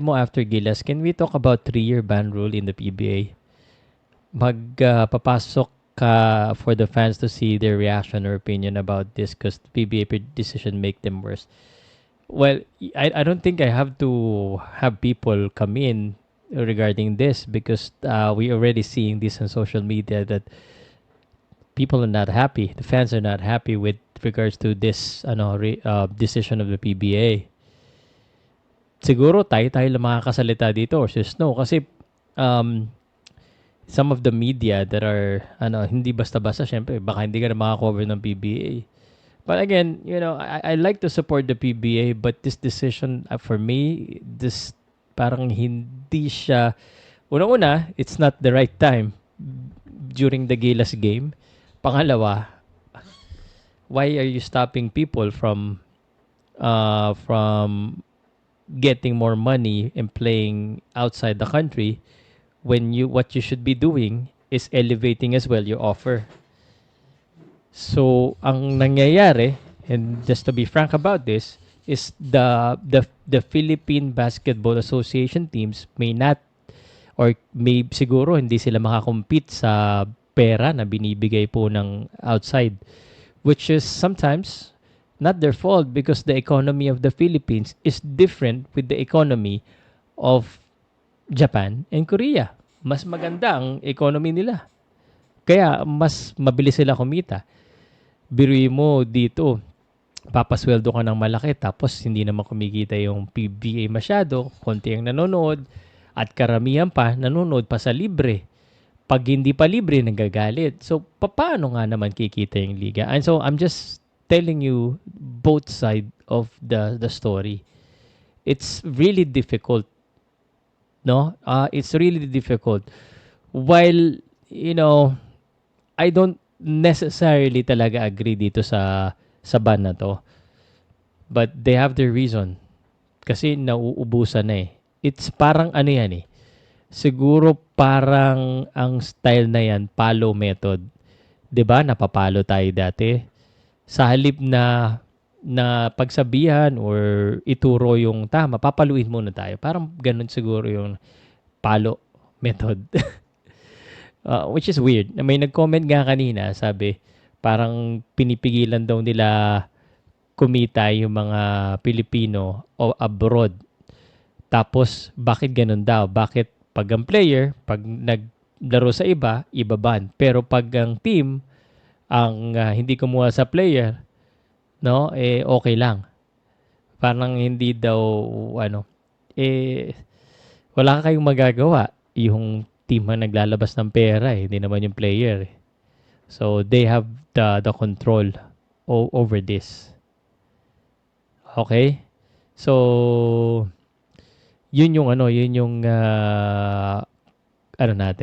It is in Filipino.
mo after Gilas, can we talk about three-year ban rule in the PBA? Magpapasok ka for the fans to see their reaction or opinion about this because PBA decision make them worse. Well, I, I don't think I have to have people come in regarding this because uh, we already seeing this on social media that people are not happy. The fans are not happy with regards to this ano re, uh, decision of the PBA. Siguro tayo tayo lang makakasalita dito or si Snow kasi um, some of the media that are ano hindi basta-basta syempre baka hindi ka na makakover ng PBA. But again, you know, I, I like to support the PBA but this decision uh, for me this parang hindi siya unang-una, it's not the right time during the Gilas game. Pangalawa, why are you stopping people from uh, from getting more money and playing outside the country when you what you should be doing is elevating as well your offer. So, ang nangyayari, and just to be frank about this, is the the the Philippine Basketball Association teams may not or may siguro hindi sila makakompete sa pera na binibigay po ng outside which is sometimes not their fault because the economy of the Philippines is different with the economy of Japan and Korea. Mas maganda ang economy nila. Kaya mas mabilis sila kumita. Biruin mo dito, papasweldo ka ng malaki tapos hindi naman kumikita yung PBA masyado, konti ang nanonood at karamihan pa nanonood pa sa libre. Pag hindi pa libre, nagagalit. So, pa- paano nga naman kikita yung liga? And so, I'm just telling you both side of the the story. It's really difficult. No? Uh, it's really difficult. While, you know, I don't necessarily talaga agree dito sa sa ban na to. But they have their reason. Kasi nauubusan na eh. It's parang ano yan eh. Siguro parang ang style na yan, palo method. 'Di ba Napapalo tayo dati. Sa halip na na pagsabihan or ituro yung tama, papaluin muna tayo. Parang ganun siguro yung palo method. Uh, which is weird. May nag-comment nga kanina, sabi, parang pinipigilan daw nila kumita yung mga Pilipino o abroad. Tapos, bakit ganun daw? Bakit pag ang player, pag naglaro sa iba, ibaban. Pero pag ang team, ang ah, hindi kumuha sa player, no, eh okay lang. Parang hindi daw, ano, eh, wala kayong magagawa. Yung team ang naglalabas ng pera eh, hindi naman yung player eh. So they have the the control over this. Okay? So yun yung ano, yun yung ah, ano natin